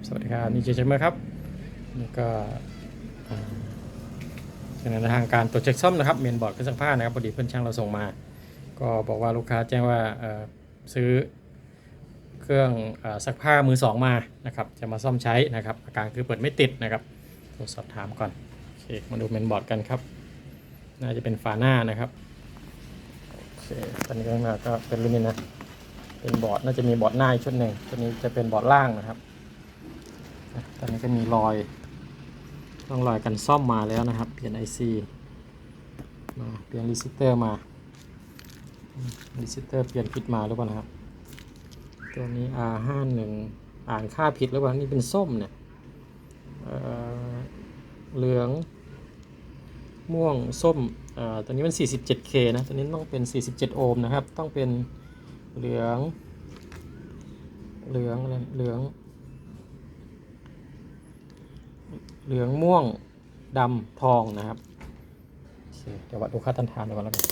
ับสวัสดีครับ นี่เจเจมเมอร์ครับ นี่ก็อ่าเป็นในทางการตรวจเช็คซ่อมนะครับเมนบอร์ดเครื่องซักผ้านะครับพอดีเพื่อนช่างเราส่งมา ก็บอกว่าลูกค้าแจ้งว่าซื้อเครื่องซักผ้ามือสองมานะครับจะมาซ่อมใช้นะครับอาการคือเปิดไม่ติดนะครับตรวจสอบถามก่อนโอเคมาดูเมนบอร์ดกันครับ น่าจะเป็นฝาหน้านะครับโอเคตอนนี้ก็มาก็เป็นรุ่นนี้นะเป็นบอร์ดน่าจะมีบอร์ดหน้าอีกชุดหนึ่งตัวนี้จะเป็นบอร์ดล่างนะครับ ตอนนี้ก็มีรอยร่องรอยกันซ่อมมาแล้วนะครับ เปลี่ยน IC มาเปลี่ยนรีซิสเตอร์มารีซิสเตอร์เปลี่ยนผิดมาหรือเปล่านะครับ ตัวนี้ R51 อ่านค่าผิดหรือเปล่านี่เป็นส้มเนี่ยเเหลืองม่วงส้มอ่อตัวนี้มัน 47K นะตัวนี้ต้องเป็น 47 โอห์มนะครับ ต้องเป็นเหลือง เหลืองอะไรเหลือง เหลืองม่วงดำทองนะครับเดี๋ยววัดดูค่าต้านทานดูก่อนแล้วกัน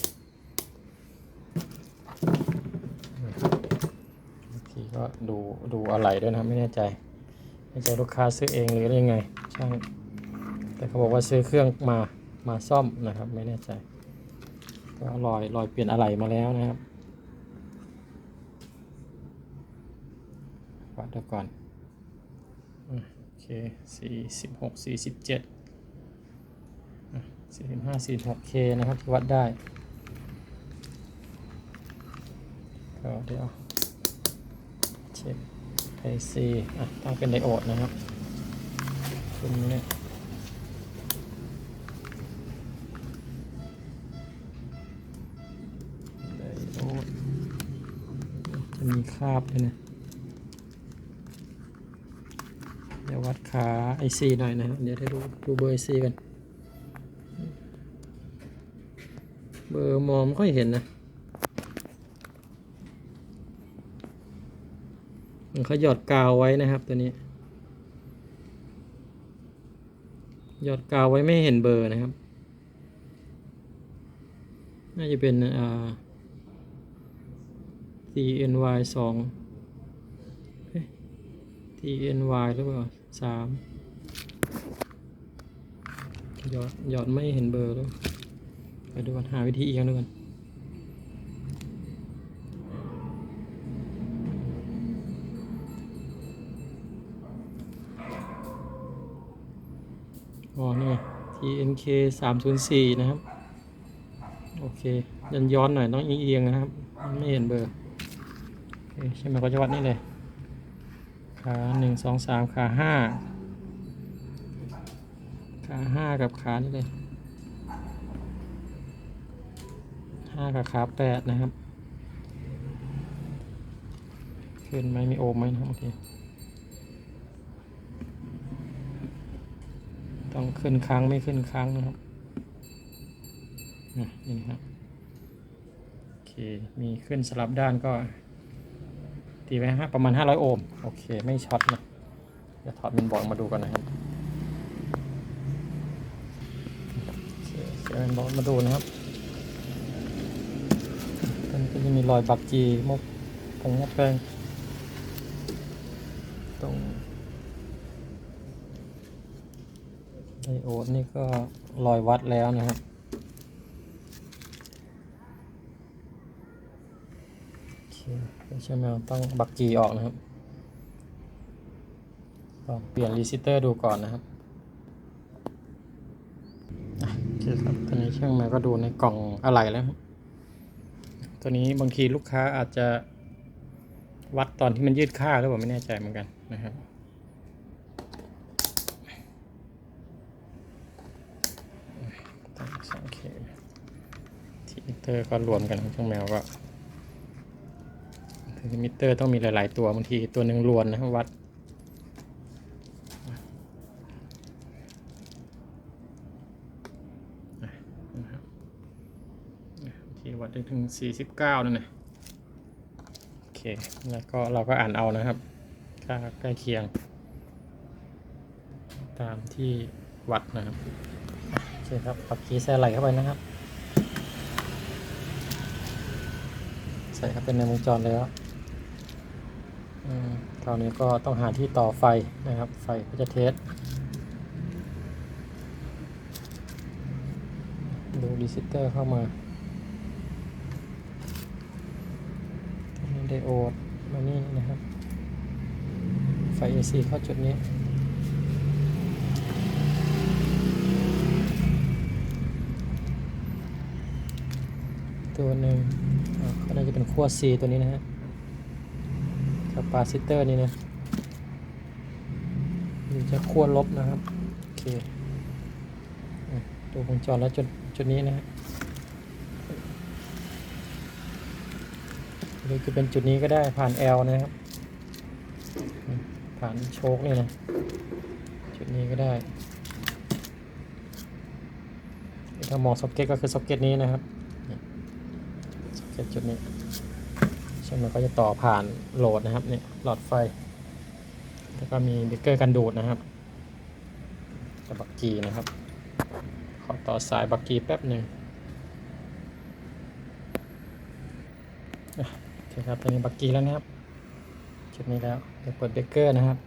บางทีก็ดูดูอะไรด้วยนะไม่แน่ใจไม่ใจลูกค้าซื้อเองหรือยังไงช่างแต่เขาบอกว่าซื้อเครื่องมามาซ่อมนะครับ ไม่แน่ใจก็รอยรอยเปลี่ยนอะไหล่มาแล้วนะครับวัดดูก่อน คสี่สิบหกสี่สิบเจ็ดสี่สิบห้าสี่หกเคนะครับที่วัดได้ก็เดี๋ยวเช็คไอซีอะตั้งเป็นไดโอดนะครับคุณเนี่ยไดโอดจะมีคราบด้วยนะ เดี๋ย วัดขาไอซีหน่อยนะครับ เดี๋ยวได้ดูดูเบอร์ไอซีกัน เบอร์มองไม่ค่อยเห็นนะมันเขาหยอดกาวไว้นะครับตัวนี้ หยอดกาวไว้ไม่เห็นเบอร์นะครับ น่าจะเป็นอ่า CNY สอง TNY หรือเปล่า สามหยอดหยอดไม่เห็นเบอร์แล้วไปดูกันหาวิธีอีกอย่างหนึงกันอ๋อนี่ TNK สามศูนย์สี่นะครับ โอเคยันย้อนหน่อยต้องเอียงๆนะครับ ไม่เห็นเบอร์ใช่ไหมก็จะวัดนี่เลย ขาหนึ่งสองสามขาห้าขาห้ากับขานี่เลยห้ากับขาแปดนะครับขึ้นไหมมีโอมไหมนะครับโอเคต้องขึ้นค้างไม่ขึ้นค้างนะครับนี่นะครับโอเคมีขึ้นสลับด้านก็ ตีไว้ฮะประมาณ 500 โอห์มโอเค ไม่ช็อตนะเดี๋ยวถอดเมนบอร์ดมาดูกันนะครับเคเสียเมนบอร์ดมาดูนะครับมันก็จะมีรอยบักจีมกผงมะแปลงตรงไดโอดนี่ก็รอยวัดแล้วนะครับ โอเค ใช่ไหมต้องบักจีออกนะครับลองเปลี่ยนรีซิเตอร์ดูก่อนนะครับโอเคครับตอนนี้ช่างมาก็ดูในกล่องอะไรแล้วครับตัวนี้บางทีลูกค้าอาจจะวัดตอนที่มันยืดค่าหรือเปล่าไม่แน่ใจเหมือนกันนะครับตั้งสอเคทีมิเตอร์ก็รวมกันของช่างแมวก็ มิเตอร์ต้องมีหลาย ๆ ตัวบางทีตัวหนึ่งรวนนะวัดนะครับางทีวัดได้ถึง 49 นั่นนะโอเค แล้วก็เราก็อ่านเอานะครับค่าใกล้เคียง ตามที่วัดนะครับโอเคครับปักกีใส่ไหลเข้าไปนะครับ ใส่เข้าไปในวงจรแล้ว อืมถราวนี้ก็ต้องหาที่ต่อไฟนะครับ ไฟก็จะเทส ดูรีซิเตอร์เข้ามานี่ไดโอดมานี่นะครับ ไฟ AC เข้าจุดนี้ตัวหนึ่งอ่าเขาน่าจะเป็นขั้ว C ตัวนี้นะฮะ คาปาซิเตอร์นี่นะนี่จะขั้วลบนะครับ โอเคอะดูวงจรแล้วจุดจุดนี้นะฮะหรือจะเป็นจุดนี้ก็ได้ผ่าน L นะครับ ผ่านโชคนี่นะจุดนี้ก็ได้ถ้ามองซ็อกเก็ตก็คือซ็อกเก็ตนี้นะครับสเก็ตจุดนี้ มันก็จะต่อผ่านโหลดนะครับเนี่ยหลอดไฟ แล้วก็มีเบรกเกอร์กันดูดนะครับกับบักกีนะครับ ขอต่อสายบักกีแป๊บหนึ่งโอเคครับตอนนี้บักกีแล้วนะครับจุดนี้แล้วเดี๋ยวเปิดเบรกเกอร์นะครับ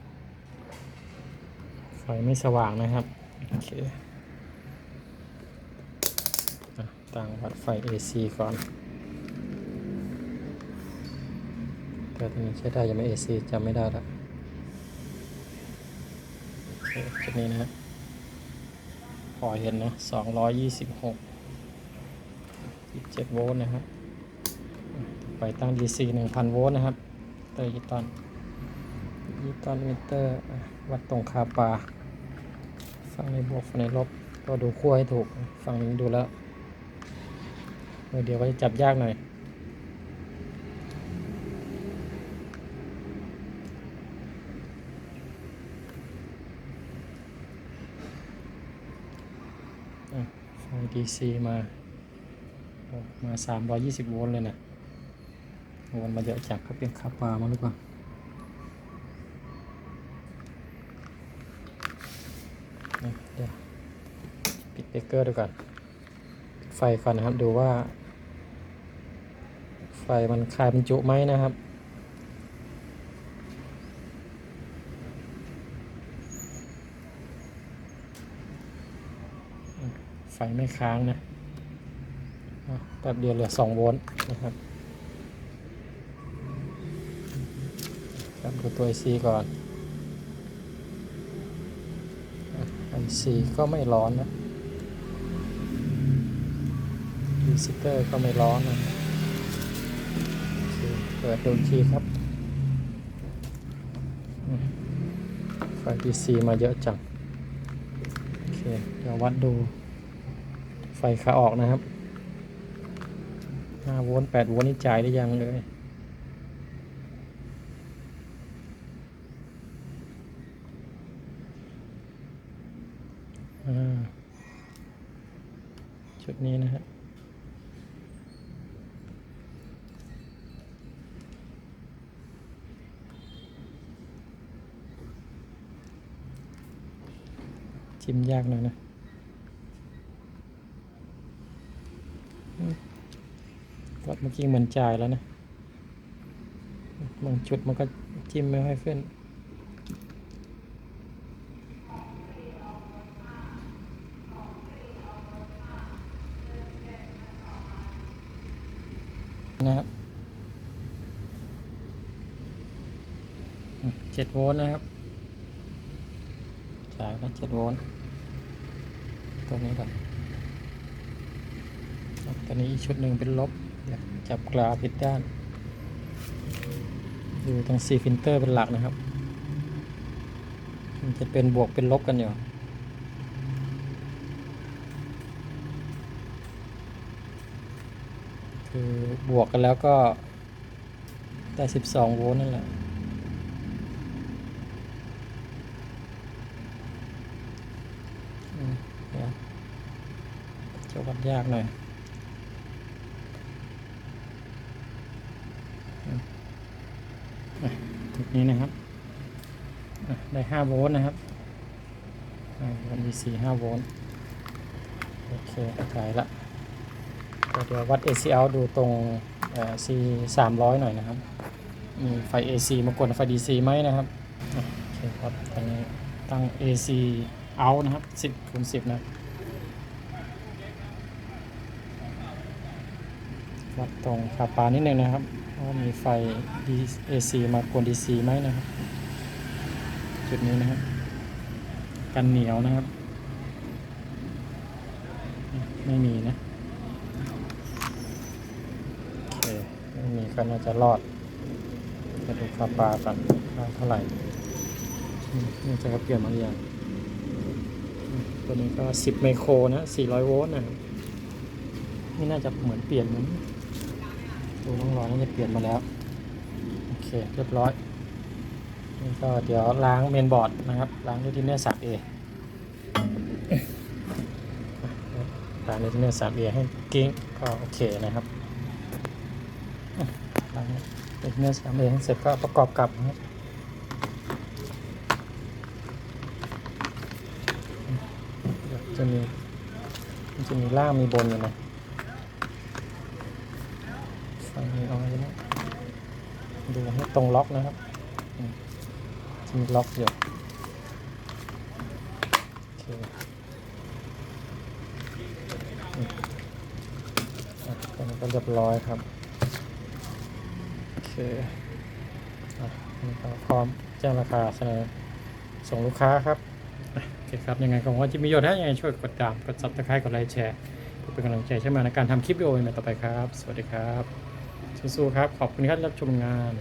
ไฟไม่สว่างนะครับโอเคอะตั้งวัดไฟ AC ก่อน แต่ตอนนี้ใช้ได้ยังไม่ AC จำไม่ได้ละโอเคจุดนี้นะพอเห็นนะสองร้อยยี่สิบหกยี่สิบเจ็ดโวลต์นะครับ ไปตั้ง DC หนึ่งพันโวลต์นะครับเตอร์ยิตอนยิตอนมิเตอร์ วัดตรงคาปาฝั่งในบวกฝั่งในลบ ก็ดูขั้วให้ถูก ฝั่งนี้ดูแล้วเดี๋ยวก็จะจับยากหน่อย อะไฟ DC มาโอ้มา320โวลต์เลยนะโวลต์มาเยอะจากเขาเป็นคาปามาหรือเปล่าเดี๋ยวปิดเบรกเกอร์ดูก่อนปิดไฟก่อนนะครับ ดูว่า ไฟมันคลายบรรจุไหมนะครับ ไฟไม่ค้างนะแป๊บเดียวเหลือ2โวลต์นะครับครับดูตัว IC ก่อน IC ก็ไม่ร้อนนะรีซิเตอร์ก็ไม่ร้อนนะเปิดดูทีครับไฟ DC มาเยอะจัง โอเค เดี๋ยววัดดู ไฟขาออกนะครับ5โวลต์8โวลต์นี่จ่ายได้ยังเลยอ่าจุดนี้นะฮะจิ้มยากหน่อยนะ วัด เมื่อกี้เหมือนจ่ายแล้วนะบางจุดมันก็จิ้มไม่ค่อยขึ้น นะครับเจ็ดโวลต์นะครับจ่ายแล้วเจ็ดโวลต์ตัวนี้ก่อนครับตอนนี้อีกชุดหนึ่งเป็นลบ จับกราผิดด้าน ดูตรงซีฟิลเตอร์เป็นหลักนะครับ มันจะเป็นบวกเป็นลบกันอยู่คือบวกกันแล้วก็ได้ 12 โวลต์นั่นแหละเดี๋ยวจะวัดยากหน่อย จุด นี้นะครับ ได้5โวลต์นะครับอ่ามันมี4 5โวลต์ โอเคจ่ายละเดี๋ยววัด ACL ดูตรงเอ่อ C 300หน่อยนะครับ มีไฟ AC มากดไฟ DC ไหมนะครับ โอเคครับตอนนี้ตั้ง AC out นะครับ10คูณ10นะวัดตรงขาปานิดนึงนะครับ ว่ามีไฟ AC มากวน DC ไหมนะครับ จุดนี้นะครับ กันเหนียวนะครับ ไม่มีนะ โอเค ไม่มีก็น่าจะรอดมาดูขาปลากันว่าเท่าไหร่นี่จะเปลี่ยนมาอยังตัวนี้ก็ 10 ไมโครนะ 400 โวลต์นะครับนี่น่าจะเหมือนเปลี่ยนเหมือน ดูน้องรอน่าจะเปลี่ยนมาแล้ว โอเค เรียบร้อยนี่ก็เดี๋ยวล้างเมนบอร์ดนะครับ ล้างด้วยทินเนอร์สักเอล้างด้วยทินเนอร์สักเอให้กิ้งก็โอเคนะครับล้างด้วยทินเนอร์สักเอให้เสร็จก็ประกอบกับนะครับจะมีจะมีล่างมีบนอยู่นะ ฟังมีเอาไว้นะดูให้ตรงล็อกนะครับมีล็อกอยู่โอเคอืมอะก็นี้ก็เรียบร้อยครับ โอเคอะนี่ก็พร้อมแจ้งราคาเสนอส่งลูกค้าครับโอเคครับ ยังไงก็หวังว่าจะมีประโยชน์ให้ยังไงช่วยกดติดตามกด subscribe กดไลค์แชร์เพื่อเป็นกำลังใจใช่ไหมในการทำคลิปวิดีโอใหม่ต่อไปครับ สวัสดีครับ สู้ๆครับ ขอบคุณครับที่รับชมงาน